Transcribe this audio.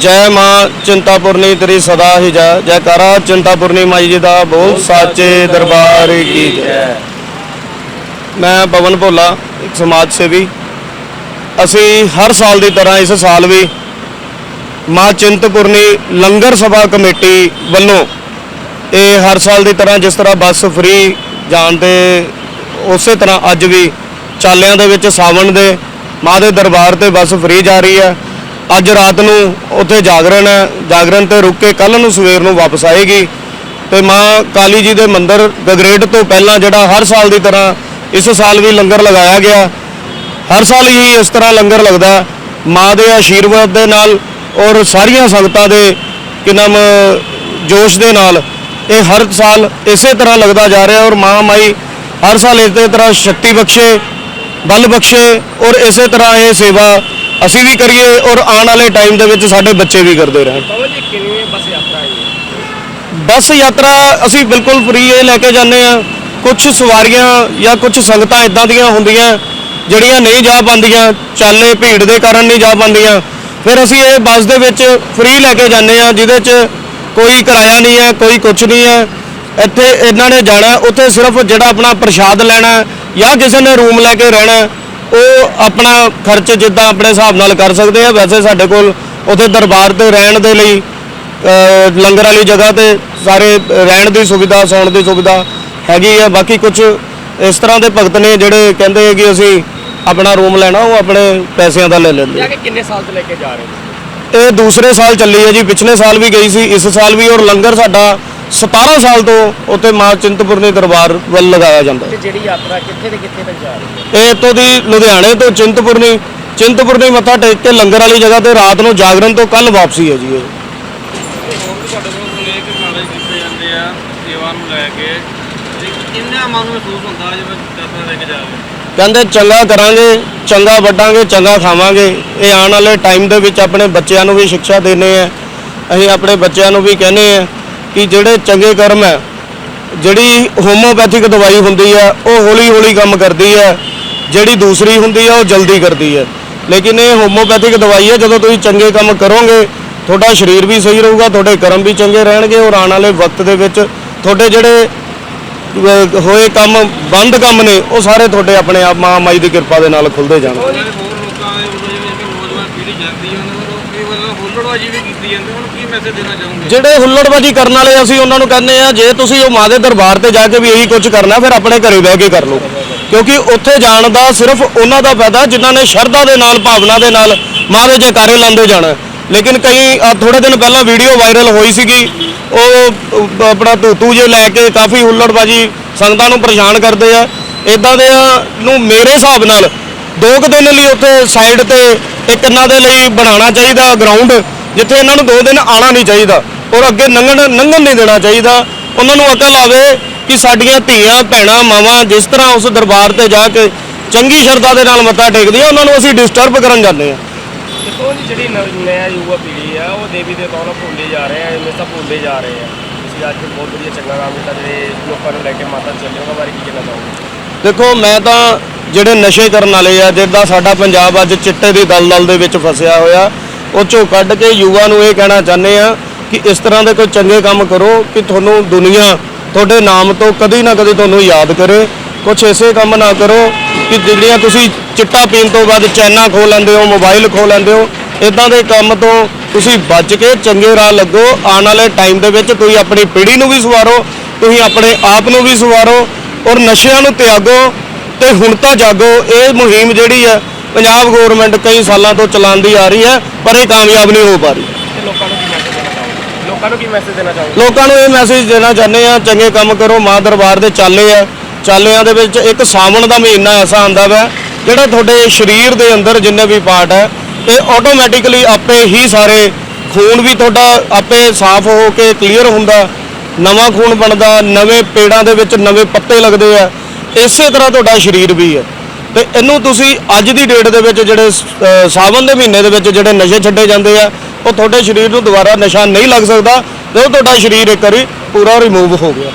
ਜੈ ਮਾਂ ਚਿੰਤਾਪੁਰਨੀ ਤੇਰੀ ਸਦਾ ਹੀ ਜੈ। ਜੈਕਾਰਾ ਚਿੰਤਾਪੁਰਨੀ ਮਾਈ ਜੀ ਦਾ ਬੋਲ ਸਾਚੇ ਦਰਬਾਰ ਕੀ ਜੈ। ਮੈਂ ਪਵਨ ਭੋਲਾ, ਇੱਕ ਸਮਾਜ ਸੇਵੀ। ਅਸੀਂ ਹਰ ਸਾਲ ਦੀ ਤਰ੍ਹਾਂ ਇਸ ਸਾਲ ਵੀ ਮਾਂ ਚਿੰਤਪੁਰਨੀ ਲੰਗਰ ਸਭਾ ਕਮੇਟੀ ਵੱਲੋਂ ਇਹ ਹਰ ਸਾਲ ਦੀ ਤਰ੍ਹਾਂ ਜਿਸ ਤਰ੍ਹਾਂ ਬੱਸ ਫ੍ਰੀ ਜਾਣ ਦੇ ਉਸੇ ਤਰ੍ਹਾਂ ਅੱਜ ਵੀ ਚਾਲਿਆਂ ਦੇ ਵਿੱਚ ਸਾਵਣ ਦੇ ਮਾਂ ਦੇ ਦਰਬਾਰ ਤੇ ਬੱਸ ਫ੍ਰੀ ਜਾ ਰਹੀ ਹੈ। ਅੱਜ ਰਾਤ ਨੂੰ ਉੱਥੇ ਜਾਗਰਣ ਹੈ। ਜਾਗਰਣ ਤੇ ਰੁਕ ਕੇ ਕੱਲ ਨੂੰ ਸਵੇਰ ਨੂੰ ਵਾਪਸ ਆਏਗੀ। ਤੇ ਮਾਂ ਕਾਲੀ ਜੀ ਦੇ ਮੰਦਿਰ ਗਗਰੇਟ ਤੋਂ ਪਹਿਲਾਂ ਜਿਹੜਾ ਹਰ ਸਾਲ ਦੀ ਤਰ੍ਹਾਂ ਇਸ ਸਾਲ ਵੀ ਲੰਗਰ ਲਗਾਇਆ ਗਿਆ। ਹਰ ਸਾਲ ਹੀ ਇਸ ਤਰ੍ਹਾਂ ਲੰਗਰ ਲੱਗਦਾ ਮਾਂ ਦੇ ਆਸ਼ੀਰਵਾਦ ਦੇ ਨਾਲ ਔਰ ਸਾਰੀਆਂ ਸੰਗਤਾਂ ਦੇ ਕਿ ਨਾਮ, ਜੋਸ਼ ਦੇ ਨਾਲ ਇਹ ਹਰ ਸਾਲ ਇਸੇ ਤਰ੍ਹਾਂ ਲੱਗਦਾ ਜਾ ਰਿਹਾ ਔਰ ਮਾਂ ਮਾਈ ਹਰ ਸਾਲ ਇਸੇ ਤਰ੍ਹਾਂ ਸ਼ਕਤੀ ਬਖਸ਼ੇ, ਬਲ ਬਖਸ਼ੇ ਔਰ ਇਸੇ ਤਰ੍ਹਾਂ ਇਹ ਸੇਵਾ ਅਸੀਂ ਵੀ ਕਰੀਏ ਔਰ ਆਉਣ ਵਾਲੇ ਟਾਈਮ ਦੇ ਵਿੱਚ ਸਾਡੇ ਬੱਚੇ ਵੀ ਕਰਦੇ ਰਹਿਣ। ਪਵਨ ਜੀ ਬੱਸ ਯਾਤਰਾ ਹੈ ਬੱਸ ਯਾਤਰਾ ਅਸੀਂ ਬਿਲਕੁਲ ਫ੍ਰੀ ਇਹ ਲੈ ਕੇ ਜਾਂਦੇ ਆ ਕੁਝ ਸਵਾਰੀਆਂ ਜਾਂ ਕੁਝ ਸੰਗਤਾਂ ਇਦਾਂ ਦੀਆਂ ਹੁੰਦੀਆਂ ਜਿਹੜੀਆਂ ਨਹੀਂ ਜਾ ਪਾਉਂਦੀਆਂ ਚਾਲੇ ਭੀੜ ਦੇ ਕਾਰਨ ਨਹੀਂ ਜਾ ਪਾਉਂਦੀਆਂ। ਫਿਰ ਅਸੀਂ ਇਹ ਬੱਸ ਦੇ ਵਿੱਚ ਫ੍ਰੀ ਲੈ ਕੇ ਜਾਂਦੇ ਆ ਜਿਹਦੇ 'ਚ ਕੋਈ ਕਿਰਾਇਆ ਨਹੀਂ ਹੈ ਕੋਈ ਕੁਝ ਨਹੀਂ ਹੈ। ਇੱਥੇ ਇਹਨਾਂ ਨੇ ਜਾਣਾ ਉੱਥੇ ਸਿਰਫ ਜਿਹੜਾ ਆਪਣਾ ਪ੍ਰਸ਼ਾਦ ਲੈਣਾ ਜਾਂ ਕਿਸੇ ਨੇ ਰੂਮ ਲੈ ਕੇ ਰਹਿਣਾ। ਉਹ ਆਪਣਾ ਖਰਚ ਜਿੱਦਾਂ ਆਪਣੇ ਹਿਸਾਬ ਨਾਲ ਕਰ ਸਕਦੇ ਆ। ਵੈਸੇ ਸਾਡੇ ਕੋਲ ਉੱਥੇ ਦਰਬਾਰ ਤੇ ਰਹਿਣ ਦੇ ਲਈ ਲੰਗਰ ਵਾਲੀ ਜਗ੍ਹਾ ਤੇ ਸਾਰੇ ਰਹਿਣ ਦੀ ਸੁਵਿਧਾ ਸੌਣ ਦੀ ਸੁਵਿਧਾ ਹੈਗੀ ਹੈ ਬਾਕੀ ਕੁਝ ਇਸ ਤਰ੍ਹਾਂ ਦੇ ਭਗਤ ਨੇ ਜਿਹੜੇ ਕਹਿੰਦੇ ਆ ਕਿ ਅਸੀਂ ਆਪਣਾ ਰੂਮ ਲੈਣਾ ਉਹ ਆਪਣੇ ਪੈਸਿਆਂ ਦਾ ਲੈ ਲੈਂਦੇ ਆ। ਕੇ ਕਿੰਨੇ ਸਾਲ ਤੋਂ ਲੈ ਕੇ ਜਾ ਰਹੇ ਇਹ ਦੂਸਰੇ ਸਾਲ ਚੱਲੀ ਹੈ ਜੀ। ਪਿਛਲੇ ਸਾਲ ਵੀ ਗਈ ਸੀ ਇਸ ਸਾਲ ਵੀ। ਔਰ ਲੰਗਰ ਸਾਡਾ 17 ਸਾਲ ਤੋਂ ਉੱਥੇ ਮਾਂ ਚਿੰਤਪੁਰਨੀ ਦਰਬਾਰ ਵੱਲ ਲਗਾਇਆ ਜਾਂਦਾ ਹੈ। ਤੇ ਜਿਹੜੀ ਯਾਤਰਾ ਕਿੱਥੇ ਤੇ ਕਿੱਥੇ ਤੱਕ ਜਾ ਰਹੀ ਹੈ? ਇਹ ਇੱਥੋਂ ਦੀ ਲੁਧਿਆਣੇ ਤੋਂ ਚਿੰਤਪੁਰਨੀ ਚਿੰਤਪੁਰਨੀ ਮੱਥਾ ਟੇਕ ਕੇ ਲੰਗਰ ਵਾਲੀ ਜਗ੍ਹਾ ਤੇ ਰਾਤ ਨੂੰ ਜਾਗਰਣ ਤੋਂ ਕੱਲ ਵਾਪਸੀ ਹੈ ਜੀ ਇਹ। ਹੋਰ ਵੀ ਤੁਹਾਡੇ ਕੋਲ ਅਨੇਕ ਕਾਰਜ ਕੀਤੇ ਜਾਂਦੇ ਆ ਸੇਵਾ ਨੂੰ ਲੈ ਕੇ। ਤੇ ਕਿੰਨਾ ਮਨ ਨੂੰ ਮਹਿਸੂਸ ਹੁੰਦਾ ਜਿਵੇਂ ਯਾਤਰਾ ਲੈ ਕੇ ਜਾ ਰਹੇ ਹੋ? ਕਹਿੰਦੇ ਚੰਗਾ ਕਰਾਂਗੇ ਚੰਗਾ ਵੱਡਾਂਗੇ ਚੰਗਾ ਖਾਵਾਂਗੇ। ਇਹ ਆਉਣ ਵਾਲੇ ਟਾਈਮ ਦੇ ਵਿੱਚ ਆਪਣੇ ਬੱਚਿਆਂ ਨੂੰ ਵੀ ਸਿੱਖਿਆ ਦੇਣੇ ਆ। ਅਸੀਂ ਆਪਣੇ ਬੱਚਿਆਂ ਨੂੰ ਵੀ ਕਹਿੰਦੇ ਆ ਕਿ ਜਿਹੜੇ ਚੰਗੇ ਕਰਮ ਹੈ, ਜਿਹੜੀ ਹੋਮੋਪੈਥਿਕ ਦਵਾਈ ਹੁੰਦੀ ਹੈ, ਉਹ ਹੌਲੀ ਹੌਲੀ ਕੰਮ ਕਰਦੀ ਹੈ, ਜਿਹੜੀ ਦੂਸਰੀ ਹੁੰਦੀ ਹੈ, ਉਹ ਜਲਦੀ ਕਰਦੀ ਹੈ। ਲੇਕਿਨ ਇਹ ਹੋਮੋਪੈਥਿਕ ਦਵਾਈ ਹੈ, ਜਦੋਂ ਤੁਸੀਂ ਚੰਗੇ ਕੰਮ ਕਰੋਗੇ, ਤੁਹਾਡਾ ਸਰੀਰ ਵੀ ਸਹੀ ਰਹੂਗਾ, ਤੁਹਾਡੇ ਕਰਮ ਵੀ ਚੰਗੇ ਰਹਿਣਗੇ ਔਰ ਆਉਣ ਵਾਲੇ ਵਕਤ ਦੇ ਵਿੱਚ ਤੁਹਾਡੇ ਜਿਹੜੇ ਹੋਏ ਕੰਮ, ਬੰਦ ਕੰਮ ਨੇ, ਉਹ ਸਾਰੇ ਤੁਹਾਡੇ ਆਪਣੇ ਆਪ ਮਾਂ ਮਾਈ ਦੀ ਕਿਰਪਾ ਦੇ ਨਾਲ ਖੁੱਲਦੇ ਜਾਣਗੇ ਨਾਲੇ ਹੋਰ ਲੋਕਾਂ ਦੇ ਵੱਲੋਂ ਜਿਵੇਂ ਕਿ ਨੌਜਵਾਨ ਪੀੜ੍ਹੀ ਜਾਂਦੀ ਹੈ ਉਹਨਾਂ ਵੱਲੋਂ ਕਈ ਵੱਲੋਂ ਹੁੱਲੜਬਾਜੀ ਵੀ ਕੀਤੀ ਜਾਂਦੀ ਉਹਨੂੰ ਕੀ ਮੈਸੇਜ ਦੇਣਾ ਚਾਹੋਗੇ? ਜਿਹੜੇ ਹੁੱਲੜਬਾਜੀ ਕਰਨ ਵਾਲੇ ਅਸੀਂ ਉਹਨਾਂ ਨੂੰ ਕਹਿੰਦੇ ਆ, ਜੇ ਤੁਸੀਂ ਉਹ ਮਾਂ ਦੇ ਦਰਬਾਰ ਤੇ ਜਾ ਕੇ ਵੀ ਇਹੀ ਕੁਝ ਕਰਨਾ, ਫਿਰ ਆਪਣੇ ਘਰੇ ਬਹਿ ਕੇ ਕਰ ਲਓ। ਕਿਉਂਕਿ ਉੱਥੇ ਜਾਣ ਦਾ ਸਿਰਫ ਉਹਨਾਂ ਦਾ ਫਾਇਦਾ, ਜਿਨ੍ਹਾਂ ਨੇ ਸ਼ਰਧਾ ਦੇ ਨਾਲ, ਭਾਵਨਾ ਦੇ ਨਾਲ ਮਾਂ ਦੇ ਜੈਕਾਰੇ ਲਾਉਂਦੇ ਜਾਣਾ। ਲੇਕਿਨ ਕਈ ਥੋੜੇ ਦਿਨ ਪਹਿਲਾਂ ਵੀਡੀਓ ਵਾਇਰਲ ਹੋਈ ਸੀਗੀ। ਉਹ ਆਪਣਾ ਧੂਤੂ ਜੇ ਲੈ ਕੇ ਕਾਫੀ ਹੁੱਲੜਬਾਜੀ ਸੰਗਤਾਂ ਨੂੰ ਪਰੇਸ਼ਾਨ ਕਰਦੇ ਆ। ਇਦਾਂ ਦੇ ਨੂੰ ਮੇਰੇ ਹਿਸਾਬ ਨਾਲ ਦੋ ਕੁ ਦਿਨ ਲਈ ਉੱਥੇ ਸਾਈਡ ਤੇ ਇੱਕ ਇਹਨਾਂ ਦੇ ਲਈ ਬਣਾਉਣਾ ਚਾਹੀਦਾ ਗਰਾਊਂਡ ਜਿੱਥੇ ਇਹਨਾਂ ਨੂੰ ਦੋ ਦਿਨ ਆਣਾ ਨਹੀਂ ਚਾਹੀਦਾ ਔਰ ਅੱਗੇ ਲੰਘਣ ਲੰਘਣ ਨਹੀਂ ਦੇਣਾ ਚਾਹੀਦਾ। ਉਹਨਾਂ ਨੂੰ ਅਕਲ ਆਵੇ ਕਿ ਸਾਡੀਆਂ ਧੀਆਂ ਭੈਣਾਂ ਮਾਵਾਂ ਜਿਸ ਤਰ੍ਹਾਂ ਉਸ ਦਰਬਾਰ ਤੇ ਜਾ ਕੇ ਚੰਗੀ ਸ਼ਰਧਾ ਦੇ ਨਾਲ ਮੱਥਾ ਟੇਕਦੀਆਂ ਉਹਨਾਂ ਨੂੰ ਅਸੀਂ ਡਿਸਟਰਬ ਕਰਨ ਜਾਂਦੇ ਹਾਂ। ਦੇਖੋ ਜੀ ਜਿਹੜੀ ਨਵ- ਨਇਆ ਯੁਵਾ ਪੀੜ੍ਹੀ ਆ ਉਹ ਦੇਵੀ ਦੇ ਤੌਰ ਭੁੱਲਦੇ ਜਾ ਰਹੇ ਆ ਹਮੇਸ਼ਾ ਭੁੱਲਦੇ ਜਾ ਰਹੇ ਆ। ਤੁਸੀਂ ਅੱਜ ਬਹੁਤ ਵਧੀਆ ਚੰਗਾ ਕੰਮ ਕੀਤਾ ਜਿਹੜੇ ਲੋਕਾਂ ਨੂੰ ਲੈ ਕੇ ਮਾਤਾ ਚੱਲੇ ਉਹਨਾਂ ਬਾਰੇ ਕੀ ਕਹਿਣਾ ਚਾਹੋਗੇ? ਦੇਖੋ ਮੈਂ ਤਾਂ ਜਿਹੜੇ ਨਸ਼ੇ ਕਰਨ ਵਾਲੇ ਆ ਜਿੱਦਾਂ ਸਾਡਾ ਪੰਜਾਬ ਅੱਜ ਚਿੱਟੇ ਦੀ ਦਲਦਲ ਦੇ ਵਿੱਚ ਫਸਿਆ ਹੋਇਆ, ਉਹ ਚੋਂ ਕੱਢ ਕੇ ਯੁਵਾ ਨੂੰ ਇਹ ਕਹਿਣਾ ਚਾਹੁੰਦੇ ਆ ਕਿ ਇਸ ਤਰ੍ਹਾਂ ਦੇ ਕੋਈ ਚੰਗੇ ਕੰਮ ਕਰੋ ਕਿ ਤੁਹਾਨੂੰ ਦੁਨੀਆ ਤੁਹਾਡੇ ਨਾਮ ਤੋਂ ਕਦੀ ਨਾ ਕਦੀ ਤੁਹਾਨੂੰ ਯਾਦ ਕਰੇ। ਕੁਝ ਐਸੇ ਕੰਮ ਨਾ ਕਰੋ ਕਿ ਜਿਹੜੀਆਂ ਤੁਸੀਂ ਚਿੱਟਾ ਪੀਣ ਤੋਂ ਬਾਅਦ ਚੈਨਾ ਖੋ ਲੈਂਦੇ ਹੋ, ਮੋਬਾਈਲ ਖੋ ਲੈਂਦੇ ਹੋ ਇਦਾਂ ਦੇ ਕੰਮ ਤੋਂ ਤੁਸੀਂ ਬਚ ਕੇ ਚੰਗੇ ਰਾਹ ਲੱਗੋ। ਆਉਣ ਵਾਲੇ ਟਾਈਮ ਦੇ ਵਿੱਚ ਤੁਸੀਂ ਆਪਣੀ ਪੀੜ੍ਹੀ ਨੂੰ ਵੀ ਸਵਾਰੋ, ਤੁਸੀਂ ਆਪਣੇ ਆਪ ਨੂੰ ਵੀ ਸਵਾਰੋ ਔਰ ਨਸ਼ਿਆਂ ਨੂੰ ਤਿਆਗੋ। ਤੇ ਹੁਣ ਤਾਂ ਜਾਗੋ ਇਹ ਮੁਹਿੰਮ ਜਿਹੜੀ ਹੈ ਪੰਜਾਬ ਗਵਰਨਮੈਂਟ ਕਈ ਸਾਲਾਂ ਤੋਂ ਚਲਾਉਂਦੀ ਆ ਰਹੀ ਹੈ ਪਰ ਇਹ ਕਾਮਯਾਬ ਨਹੀਂ ਹੋ ਪਾ ਰਹੀ। ਲੋਕਾਂ ਨੂੰ ਕੀ ਮੈਸੇਜ ਦੇਣਾ ਚਾਹੋਗੇ? ਲੋਕਾਂ ਨੂੰ ਕੀ ਮੈਸੇਜ ਦੇਣਾ ਚਾਹੋਗੇ? ਲੋਕਾਂ ਨੂੰ ਇਹ ਮੈਸੇਜ ਦੇਣਾ ਚਾਹੁੰਦੇ ਆ ਚੰਗੇ ਕੰਮ ਕਰੋ ਮਾਂ ਦਰਬਾਰ ਦੇ ਚਾਲੇ ਆ। ਚਾਲਿਆਂ ਦੇ ਵਿੱਚ ਇੱਕ ਸਾਵਣ ਦਾ ਮਹੀਨਾ ਐਸਾ ਆਂਦਾ ਵਾ ਜਿਹੜਾ ਤੁਹਾਡੇ ਸਰੀਰ ਦੇ ਅੰਦਰ ਜਿੰਨੇ ਵੀ ਪਾਰਟ ਹੈ ਇਹ ਆਟੋਮੈਟਿਕਲੀ ਆਪੇ ਹੀ ਸਾਰੇ ਖੂਨ ਵੀ ਤੁਹਾਡਾ ਆਪੇ ਸਾਫ਼ ਹੋ ਕੇ ਕਲੀਅਰ ਹੁੰਦਾ। ਨਵਾਂ ਖੂਨ ਬਣਦਾ ਨਵੇਂ ਪੇੜਾਂ ਦੇ ਵਿੱਚ ਨਵੇਂ ਪੱਤੇ ਲੱਗਦੇ ਆ। ਇਸੇ ਤਰ੍ਹਾਂ ਤੁਹਾਡਾ ਸਰੀਰ ਵੀ ਹੈ। ਤੇ ਇਹਨੂੰ ਤੁਸੀਂ ਅੱਜ ਦੀ ਡੇਟ ਦੇ ਵਿੱਚ ਜਿਹੜੇ ਅਹ, ਸਾਵਣ ਦੇ ਮਹੀਨੇ ਦੇ ਵਿੱਚ ਜਿਹੜੇ ਨਸ਼ੇ ਛੱਡੇ ਜਾਂਦੇ ਆ ਉਹ ਤੁਹਾਡੇ ਸਰੀਰ ਨੂੰ ਦੁਬਾਰਾ ਨਸ਼ਾ ਨਹੀਂ ਲੱਗ ਸਕਦਾ ਜਦੋਂ ਤੁਹਾਡਾ ਸਰੀਰ ਇੱਕ ਵਾਰੀ ਪੂਰਾ ਰਿਮੂਵ ਹੋ ਗਿਆ।